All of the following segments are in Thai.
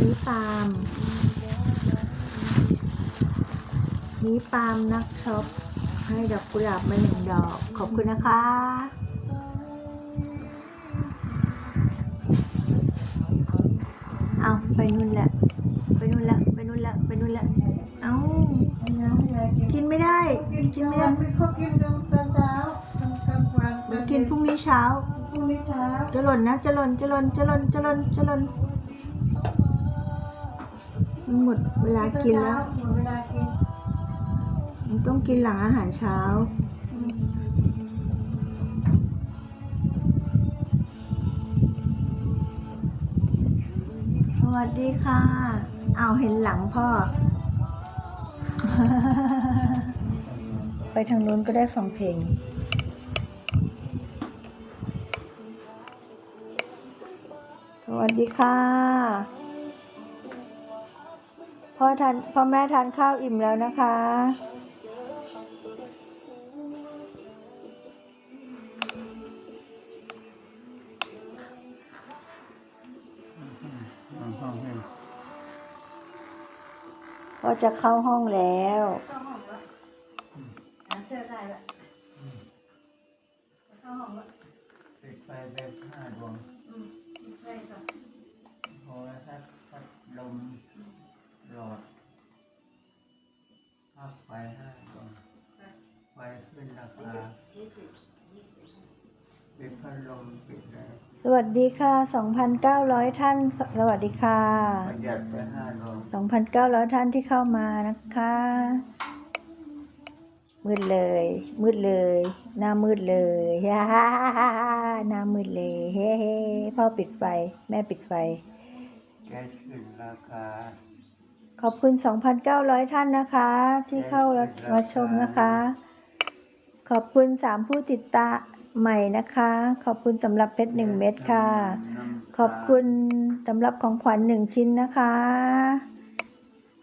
มีปาล์มมีปาล์มนักช็อปให้ดอกกุหลาบมาหนึ่งดอก ขอบคุณนะคะ เอาไปนู่นแหละ ไปนู่นละ ไปนู่นละ ไปนู่นละ เอากินไม่ได้ กินกินไม่ไม่ได้ได้เขากินตอนตอนเช้าตอนกลางวันเดี๋ยวกินพรุ่งนี้เช้า พรุ่งนี้เช้าจะหล่นนะ จะหล่น จะหล่น จะหล่น จะหล่น จะหล่น มันหมดเวลากินแล้ว หมดเวลากินมันต้องกินหลังอาหารเช้า สวัสดีค่ะ เอาวเห็นหลังพ่อ ไปทางนู้นก็ได้ฟังเพลง สวัสดีค่ะ พ่อทานพ่อแม่ทานข้าวอิ่มแล้วนะคะ ก็จะเข้าห้องแล้วเข้าห้องละหาเสื้อได้ละเข้าห้องละปิดไฟแบบห้าดวงอืมได้ค่ะโทรทัศน์พัดลม หลอดภาพไฟห้าดวงไฟขึ้นราคาปิดพัดลมปิดแล้วสวัสดีค่ะ 2,900 ท่าน สวัสดีค่ะ ประหยัดไปห้าดวง2,900 ท่านที่เข้ามานะคะ มืดเลย มืดเลย หน้ามืดเลยฮ่าฮ่าฮ่าฮ่าหน้ามืดเลย เฮ้เฮ้พ่อปิดไฟ แม่ปิดไฟ แก๊สขึ้นราคา ขอบคุณ 2,900 ท่านนะคะ ที่เข้ามาชมนะคะ ขอบคุณ 3 ผู้ติดตามใหม่นะคะ ขอบคุณสำหรับเพชรหนึ่งเม็ดค่ะ ขอบคุณสำหรับของขวัญหนึ่งชิ้นนะคะ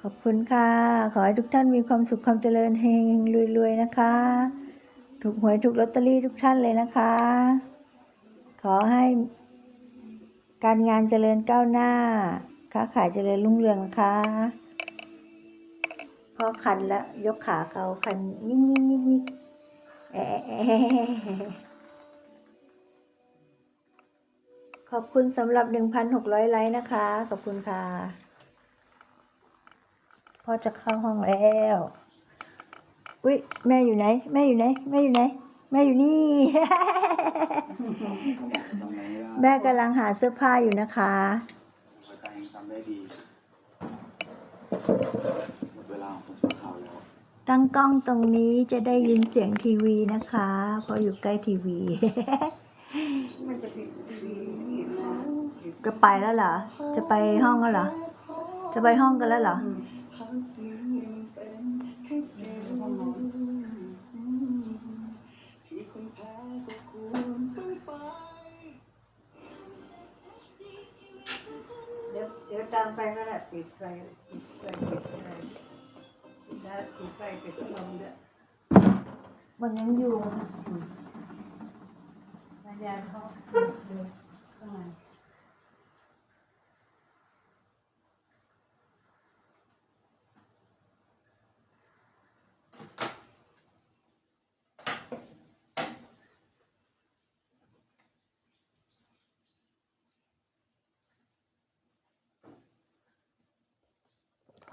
ขอบคุณค่ะ ขอให้ทุกท่านมีความสุขความเจริญเฮงรวยๆนะคะ ถูกหวยถูกลอตเตอรี่ทุกท่านเลยนะคะ ขอให้การงานเจริญก้าวหน้า ค้าขายเจริญรุ่งเรืองนะคะพอคันแล้วยกขาเขาคันยิ่งยิ่งยิ่งยิ่งแอะแอะแอะขอบคุณสำหรับ 1,600 ไลค์นะคะ ขอบคุณค่ะ พ่อจะเข้าห้องแล้ว อุ๊ย แม่อยู่ไหน แม่อยู่ไหน แม่อยู่ไหน แม่อยู่นี่ แม่กำลังหาเสื้อผ้าอยู่นะคะ ได้ดีหมดเวลาของผมข่าวแล้ว ตั้งกล้องตรงนี้จะได้ยินเสียงทีวีนะคะ เพราะอยู่ใกล้ทีวี มันจะติดทีวีนี่นะจะไปแล้วเหรอ จะไปห้องแล้วเหรอ จะไปห้องกันแล้วเหรอเตามไปก็ได้ปิดไฟติดไฟติดไรปิดได้ปิดไฟปิดลมด้วยมันยังอยู่มายาเขาเดินเข้ามา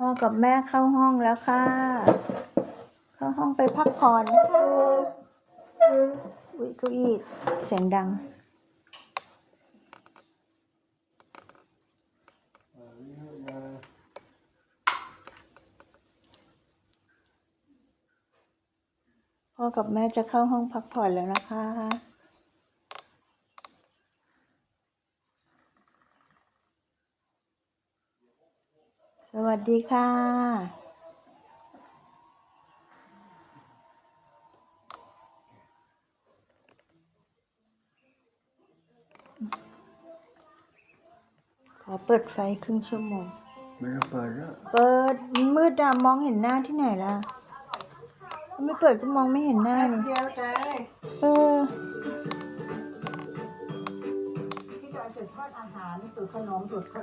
พ่อกับแม่เข้าห้องแล้วค่ะ เข้าห้องไปพักผ่อนนะคะอุ้ยเก้าอี้เสียงดังพ่อกับแม่จะเข้าห้องพักผ่อนแล้วนะคะ สวัสดีค่ะ ขอเปิดไฟครึ่งชั่วโมง ไม่ต้องเปิดแล้วเปิดมืดอะมองเห็นหน้าที่ไหนล่ะ ไม่เปิดก็มองไม่เห็นหน้าแป๊บเลยเดียวได้เออที่จะจุดทอดอาหารจุดขนมจุดขนม